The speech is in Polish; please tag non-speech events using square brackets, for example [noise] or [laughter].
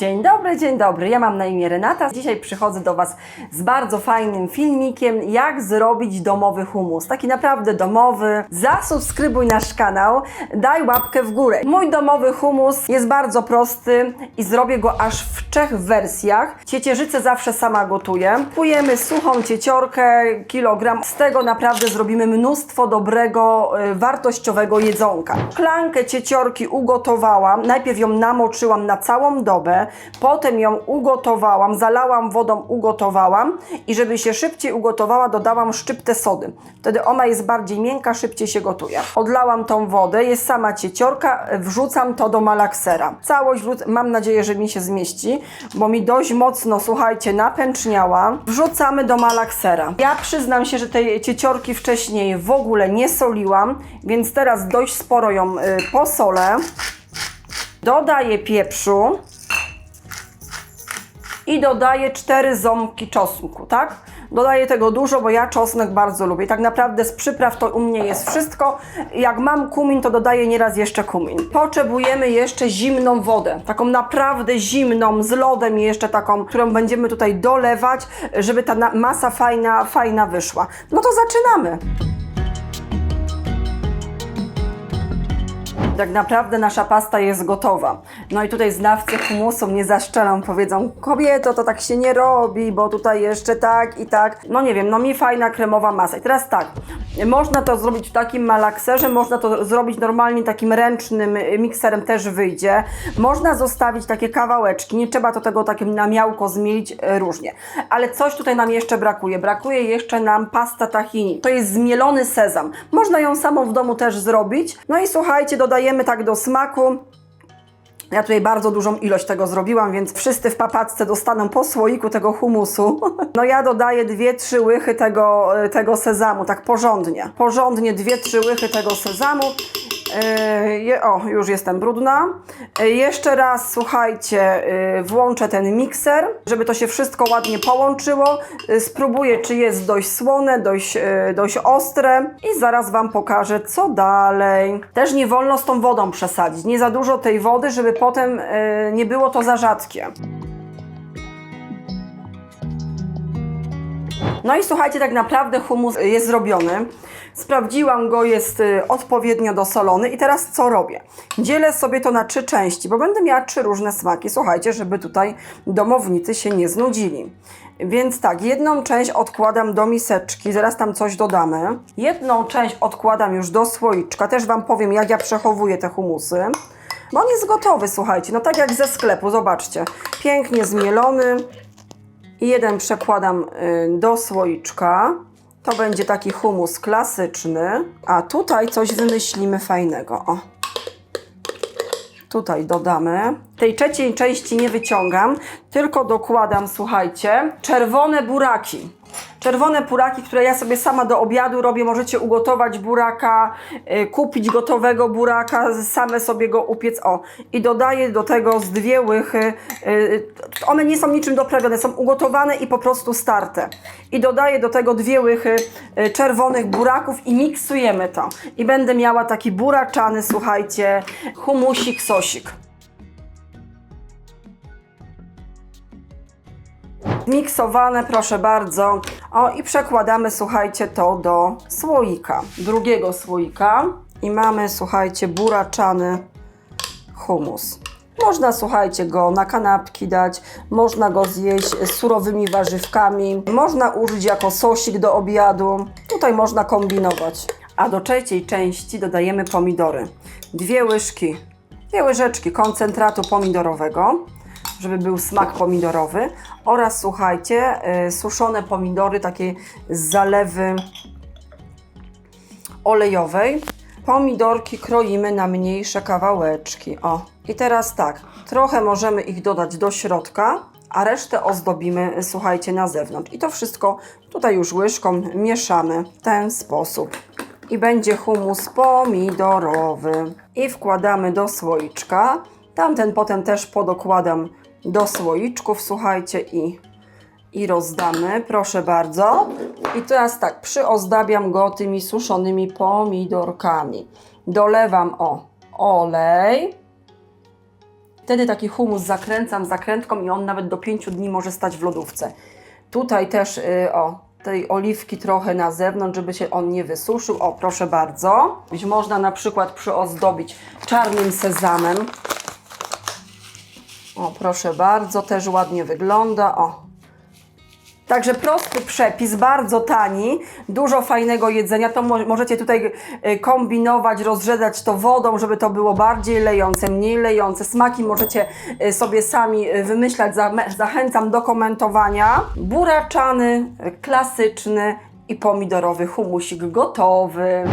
Dzień dobry, dzień dobry. Ja mam na imię Renata. Dzisiaj przychodzę do Was z bardzo fajnym filmikiem, jak zrobić domowy humus. Taki naprawdę domowy. Zasubskrybuj nasz kanał, daj łapkę w górę. Mój domowy humus jest bardzo prosty i zrobię go aż w trzech wersjach. Ciecierzycę zawsze sama gotuję. Kupujemy suchą cieciorkę, kilogram. Z tego naprawdę zrobimy mnóstwo dobrego, y, wartościowego jedzonka. Szklankę cieciorki ugotowałam. Najpierw ją namoczyłam na całą dobę. Potem ją ugotowałam, zalałam wodą, ugotowałam i żeby się szybciej ugotowała, dodałam szczyptę sody. Wtedy ona jest bardziej miękka, szybciej się gotuje. Odlałam tą wodę, jest sama cieciorka, wrzucam to do malaksera. Całość mam nadzieję, że mi się zmieści, bo mi dość mocno, słuchajcie, napęczniała. Wrzucamy do malaksera. Ja przyznam się, że tej cieciorki wcześniej w ogóle nie soliłam, więc teraz dość sporo ją y, posolę. Dodaję pieprzu i dodaję cztery ząbki czosnku, tak? Dodaję tego dużo, bo ja czosnek bardzo lubię. Tak naprawdę z przypraw to u mnie jest wszystko. Jak mam kumin, to dodaję nieraz jeszcze kumin. Potrzebujemy jeszcze zimną wodę. Taką naprawdę zimną, z lodem jeszcze taką, którą będziemy tutaj dolewać, żeby ta masa fajna, fajna wyszła. No to zaczynamy. Tak naprawdę nasza pasta jest gotowa. No i tutaj znawcy humusu mnie zaszczelą, powiedzą, kobieto, to tak się nie robi, bo tutaj jeszcze tak i tak. No nie wiem, no mi fajna kremowa masa. I teraz tak, można to zrobić w takim malakserze, można to zrobić normalnie takim ręcznym y, mikserem też wyjdzie. Można zostawić takie kawałeczki, nie trzeba to tego takim na miałko zmielić y, różnie. Ale coś tutaj nam jeszcze brakuje. Brakuje jeszcze nam pasta tahini. To jest zmielony sezam. Można ją samą w domu też zrobić. No i słuchajcie, dodajemy tak do smaku. Ja tutaj bardzo dużą ilość tego zrobiłam, więc wszyscy w papatce dostaną po słoiku tego humusu. [laughs] No ja dodaję dwie, trzy łychy tego, e, tego sezamu, tak porządnie. Porządnie dwie, trzy łychy tego sezamu. Je, o, już jestem brudna. Yy, jeszcze raz, słuchajcie, yy, włączę ten mikser, żeby to się wszystko ładnie połączyło. Spróbuję, czy jest dość słone, dość, dość ostre i zaraz Wam pokażę, co dalej. Też nie wolno z tą wodą przesadzić. Nie za dużo tej wody, żeby potem nie było to za rzadkie. No i słuchajcie, tak naprawdę humus jest zrobiony. Sprawdziłam go, jest y, odpowiednio dosolony i teraz co robię? Dzielę sobie to na trzy części, bo będę miała trzy różne smaki. Słuchajcie, żeby tutaj domownicy się nie znudzili. Więc tak, jedną część odkładam do miseczki, zaraz tam coś dodamy. Jedną część odkładam już do słoiczka, też Wam powiem jak ja przechowuję te humusy. Bo on jest gotowy, słuchajcie, no tak jak ze sklepu, zobaczcie. Pięknie zmielony. I jeden przekładam y, do słoiczka. To będzie taki humus klasyczny. A tutaj coś wymyślimy fajnego. O. Tutaj dodamy. Tej trzeciej części nie wyciągam, tylko dokładam, słuchajcie, czerwone buraki. Czerwone buraki, które ja sobie sama do obiadu robię. Możecie ugotować buraka, y, kupić gotowego buraka, same sobie go upiec. O, i dodaję do tego z dwie łychy. y, One nie są niczym doprawione, są ugotowane i po prostu starte. I dodaję do tego dwie łychy y, czerwonych buraków i miksujemy to. I będę miała taki buraczany, słuchajcie, humusik, sosik. Miksowane, proszę bardzo. O, i przekładamy, słuchajcie, to do słoika. Drugiego słoika. I mamy, słuchajcie, buraczany humus. Można, słuchajcie, go na kanapki dać, można go zjeść z surowymi warzywkami, można użyć jako sosik do obiadu. Tutaj można kombinować. A do trzeciej części dodajemy pomidory. Dwie łyżki, dwie łyżeczki koncentratu pomidorowego, żeby był smak pomidorowy oraz, słuchajcie, y, suszone pomidory, takie z zalewy olejowej. Pomidorki kroimy na mniejsze kawałeczki. O, i teraz tak, trochę możemy ich dodać do środka, a resztę ozdobimy, słuchajcie, na zewnątrz. I to wszystko tutaj już łyżką mieszamy w ten sposób. I będzie humus pomidorowy. I wkładamy do słoiczka. Tamten potem też podokładam do słoiczków, słuchajcie, i i rozdamy, proszę bardzo. I teraz tak, przyozdabiam go tymi suszonymi pomidorkami. Dolewam o olej Wtedy taki humus zakręcam zakrętką i on nawet do 5 dni może stać w lodówce. Tutaj też, y, o, tej oliwki trochę na zewnątrz, żeby się on nie wysuszył. O, proszę bardzo. Można na przykład przyozdobić czarnym sezamem. O, proszę bardzo, też ładnie wygląda. O. Także prosty przepis, bardzo tani, dużo fajnego jedzenia. To mo- możecie tutaj y, kombinować, rozrzedzać to wodą, żeby to było bardziej lejące, mniej lejące. Smaki możecie y, sobie sami y, wymyślać. Zachęcam do komentowania. Buraczany, klasyczny i pomidorowy humusik gotowy.